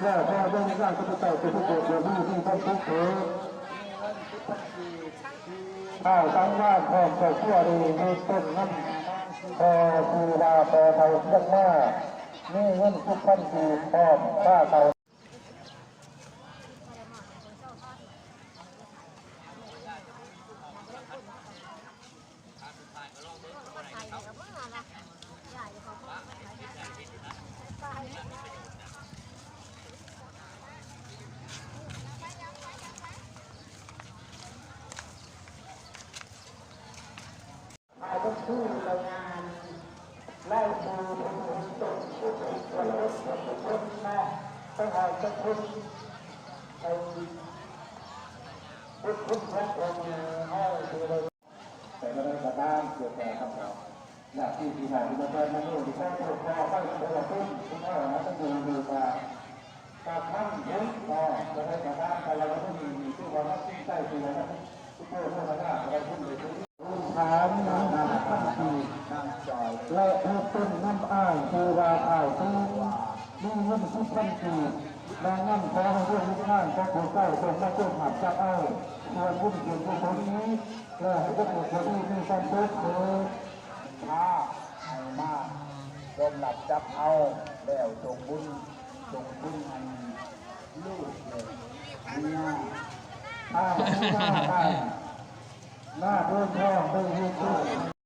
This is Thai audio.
ในในครั้งนี้แล้วพองร่างก็จะเต่าเป็นผู้เกิดเรื่องที่ที่ต้องทุกข์เถิดข้าวตั้งว่าพร้อมกับขั้วดีมีต้นน้ำพอคูลาพอเท่าเรื่องมากนี่เงินทุกพันปีพร้อมข้าเตา อาจจะชื่อเรางานไล่ดูเป็นตกผู้ใหญ่คนเล็กคนมาต้องเอาจะพุ่งไปพุ่งพุ่งพระองค์ให้ดูเลยแต่ไม่ได้กระด้างเกี่ยวกับคำเราหน้าที่ที่ผ่านมาเป็นมาโน่ที่ข้าพเจ้าตั้งใจจะพึ่งที่ข้าเราต้องดูดูมาการทั้งยุ้งพอจะได้กระด้างแต่เราต้องมีมีที่ว่าต้องใต้ตัวนะทุกคนทุกคนนะเราพึ่งเลยทุกรุ่นฐานน้ำน้ำตั้งทีน้ำจอยและผู้ต้นน้ำอ้ายคื อราอ้ายคือนี่เงินทุกท่านทีแรงงั้นขอให้เรื่องนี้ข้างก็ขอเก้าทรงมาเจ้าหับจับอ้ายส่วนผู้ส่วนผู้คนนี้และให้ทุกคนที่มีความทุกข์เถิดมาให้มาจมหลับจับเอาแล้วจงบุญจงบุญให้ลูกเลยเนี่ยข้าวหน้าบ้าหน้าเพื่อนพ่อเพื่อนลูก